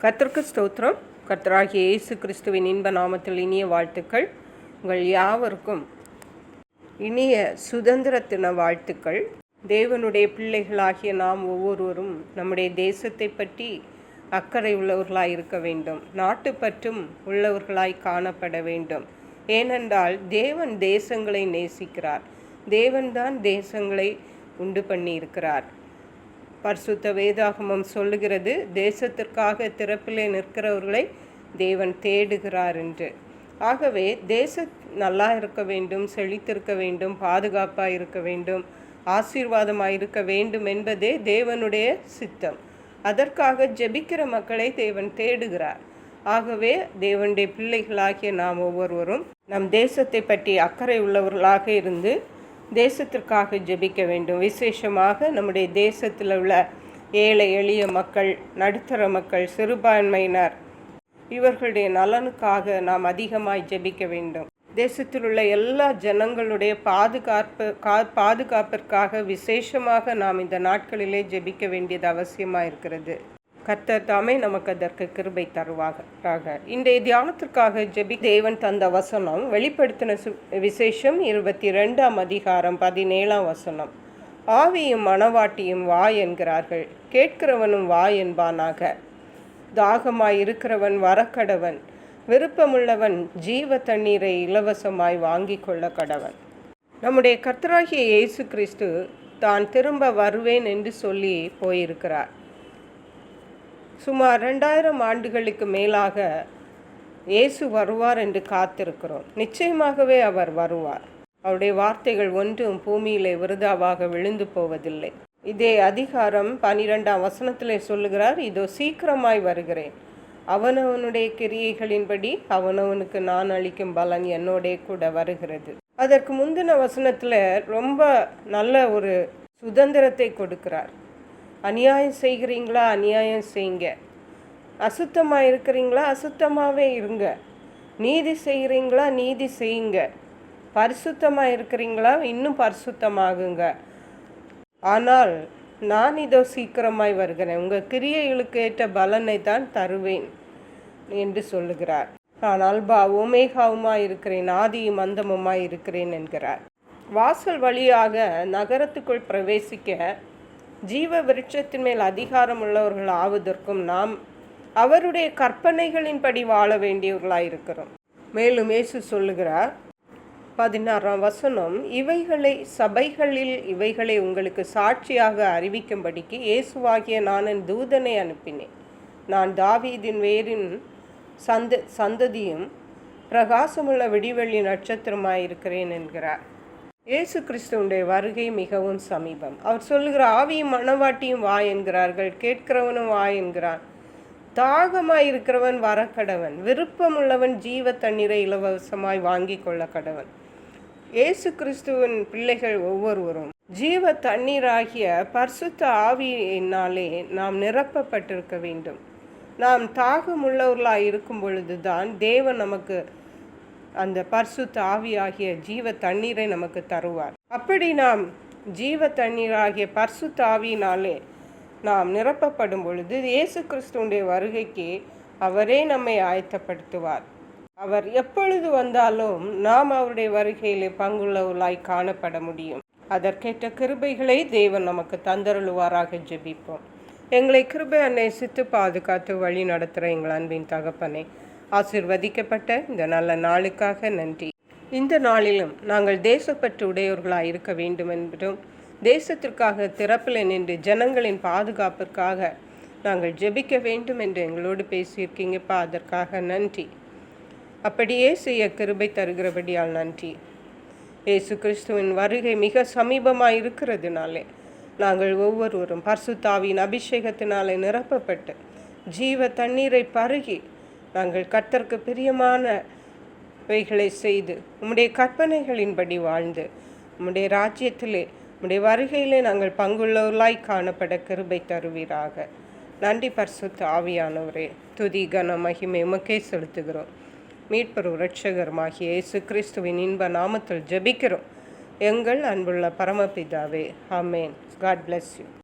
கத்திற்கு ஸ்தோத்திரம். கர்த்தராகிய இயேசு கிறிஸ்துவின் இன்ப நாமத்தில் இனிய வாழ்த்துக்கள். உங்கள் யாவருக்கும் இனிய சுதந்திர தின வாழ்த்துக்கள். தேவனுடைய பிள்ளைகளாகிய நாம் ஒவ்வொருவரும் நம்முடைய தேசத்தை பற்றி அக்கறை உள்ளவர்களாய் இருக்க வேண்டும். நாட்டுப்பற்றும் உள்ளவர்களாய் காணப்பட வேண்டும். ஏனென்றால் தேவன் தேசங்களை நேசிக்கிறார். தேவன்தான் தேசங்களை உண்டு பண்ணியிருக்கிறார். பரிசுத்த வேதாகமம் சொல்லுகிறது தேசத்திற்காக திறப்பிலே நிற்கிறவர்களை தேவன் தேடுகிறார் என்று. ஆகவே தேச நல்லா இருக்க வேண்டும் செழித்திருக்க வேண்டும் பாதுகாப்பாக இருக்க வேண்டும் ஆசீர்வாதமாக இருக்க வேண்டும் என்பதே தேவனுடைய சித்தம். அதற்காக ஜெபிக்கிற மக்களை தேவன் தேடுகிறார். ஆகவே தேவனுடைய பிள்ளைகளாகிய நாம் ஒவ்வொருவரும் நம் தேசத்தை பற்றி அக்கறை உள்ளவர்களாக இருந்து தேசத்திற்காக ஜெபிக்க வேண்டும். விசேஷமாக நம்முடைய தேசத்தில் உள்ள ஏழை எளிய மக்கள் நடுத்தர மக்கள் சிறுபான்மையினர் இவர்களுடைய நலனுக்காக நாம் அதிகமாய் ஜெபிக்க வேண்டும். தேசத்தில் உள்ள எல்லா ஜனங்களுடைய பாதுகாப்பு கா பாதுகாப்பிற்காக விசேஷமாக நாம் இந்த நாட்களிலே ஜெபிக்க வேண்டியது அவசியமாக இருக்கிறது கர்த்தர் தாமே நமக்கு அதற்கு கிருபை தருவாக இன்றைய தியானத்திற்காக ஜெபி தேவன் தந்த வசனம் வெளிப்படுத்தின சு விசேஷம் இருபத்தி ரெண்டாம் அதிகாரம் பதினேழாம் வசனம். ஆவியும் மணவாட்டியும் வா என்கிறார்கள். கேட்கிறவனும் வா என்பானாக. தாகமாய் இருக்கிறவன் வரக்கடவன். விருப்பமுள்ளவன் ஜீவ தண்ணீரை இலவசமாய் வாங்கி கொள்ள கடவன் நம்முடைய கர்த்தராகிய இயேசு கிறிஸ்து தான் திரும்ப வருவேன் என்று சொல்லி போயிருக்கிறார். சுமார் ரெண்டாயிரம் ஆண்டுகளுக்கு மேலாக இயேசு வருவார் என்று காத்திருக்கிறோம். நிச்சயமாகவே அவர் வருவார். அவருடைய வார்த்தைகள் ஒன்றும் பூமியிலே விருதாவாக விழுந்து போவதில்லை. இதே அதிகாரம் பனிரெண்டாம் வசனத்திலே சொல்லுகிறார் இதோ சீக்கிரமாய் வருகிறேன். அவனவனுடைய கிரியைகளின்படி அவனவனுக்கு நான் அளிக்கும் பலன் என்னோடே கூட வருகிறது. அதற்கு முந்தின வசனத்தில் ரொம்ப நல்ல ஒரு சுதந்திரத்தை கொடுக்கிறார். அநியாயம் செய்கிறீங்களா? அநியாயம் செய்யுங்க அசுத்தமாக இருக்கிறீங்களா? அசுத்தமாகவே இருங்க. நீதி செய்கிறீங்களா? நீதி செய்யுங்க. பரிசுத்தமாக இருக்கிறீங்களா? இன்னும் பரிசுத்தமாகுங்க. ஆனால் நான் இதோ சீக்கிரமாய் வருகிறேன். உங்கள் கிரியைகளுக்கு ஏற்ற பலனை தான் தருவேன் என்று சொல்லுகிறார். நான் அல்பா ஓமேகாவுமாய் இருக்கிறேன். ஆதியும் அந்தமுமாய் இருக்கிறேன் என்கிறார். வாசல் வழியாக நகரத்துக்குள் பிரவேசிக்க ஜீவ விருட்சத்தின் மேல் அதிகாரம் உள்ளவர்கள் ஆவதற்கும் நாம் அவருடைய கற்பனைகளின்படி வாழ வேண்டியவர்களாக இருக்கிறோம் மேலும் இயேசு சொல்லுகிறார் பதினாறாம் வசனம் இவைகளை சபைகளில் இவைகளை உங்களுக்கு சாட்சியாக அறிவிக்கும்படிக்கு இயேசுவாகிய நான் என் தூதனை அனுப்பினேன். நான் தாவீதின் வேரின் சந்த சந்ததியும் பிரகாசமுள்ள விடிவெளி நட்சத்திரமாயிருக்கிறேன் என்கிறார். இயேசு கிறிஸ்துவனுடைய வருகை மிகவும் சமீபம். அவர் சொல்லுகிற ஆவியும் மனவாட்டியும் வா என்கிறார்கள். கேட்கிறவனும் வா என்கிறான். தாகமாய் இருக்கிறவன் வரக்கடவன். விருப்பமுள்ளவன் ஜீவ தண்ணீரை இலவசமாய் வாங்கி கொள்ள கடவன் இயேசு கிறிஸ்துவின் பிள்ளைகள் ஒவ்வொருவரும் ஜீவ தண்ணீராகிய பரிசுத்த ஆவியினாலே நாம் நிரப்பப்பட்டிருக்க வேண்டும். நாம் தாகமுள்ளவர்களாய் இருக்கும் பொழுதுதான் தேவன் நமக்கு அந்த பர்சுத்த ஆவியாகிய ஜீவ தண்ணீரை நமக்கு தருவார். அப்படி நாம் ஜீவ தண்ணீராகிய பர்சுத்த ஆவியினாலே நாம் நிரப்பப்படும் பொழுது இயேசு கிறிஸ்துடைய வருகைக்கு அவரே நம்மை ஆயத்தப்படுத்துவார். அவர் எப்பொழுது வந்தாலும் நாம் அவருடைய வருகையிலே பங்குள்ளவர்களாய் காணப்பட முடியும். அதற்கேற்ற கிருபைகளை தேவன் நமக்கு தந்தருளுவாராக ஜெபிப்போம். எங்களை கிருபை சித்து பாதுகாத்து வழி நடத்துகிற எங்கள் அன்பின் தகப்பனை ஆசிர்வதிக்கப்பட்ட இந்த நல்ல நாளுக்காக நன்றி. இந்த நாளிலும் நாங்கள் தேசப்பற்று உடையவர்களாக இருக்க வேண்டும் என்றும் தேசத்திற்காக திறப்பில் நின்று ஜனங்களின் பாதுகாப்பிற்காக நாங்கள் ஜெபிக்க வேண்டும் என்று எங்களோடு பேசியிருக்கீங்கப்பா. அதற்காக நன்றி. அப்படியே செய்ய கிருபை தருகிறபடியால் நன்றி. இயேசு கிறிஸ்துவின் வருகை மிக சமீபமாக இருக்கிறதுனாலே நாங்கள் ஒவ்வொருவரும் பர்சுத்தாவின் அபிஷேகத்தினாலே நிரப்பப்பட்டு ஜீவ தண்ணீரை பருகி நாங்கள் கர்த்தருக்கு பிரியமானவைகளை செய்து உம்முடைய கற்பனைகளின்படி வாழ்ந்து உம்முடைய ராஜ்யத்திலே உம்முடைய வருகையிலே நாங்கள் பங்குள்ளவர்களாய் காணப்பட கிருபை தருவீராக. நன்றி பரிசுத்த ஆவியானவரே. துதி கன மகிமை உமக்கே செலுத்துகிறோம். மீட்பர் இரட்சகருமாகிய இயேசு கிறிஸ்துவின் இன்ப நாமத்தில் ஜெபிக்கிறோம். எங்கள் அன்புள்ள பரமபிதாவே ஹமேன் காட் பிளஸ் யூ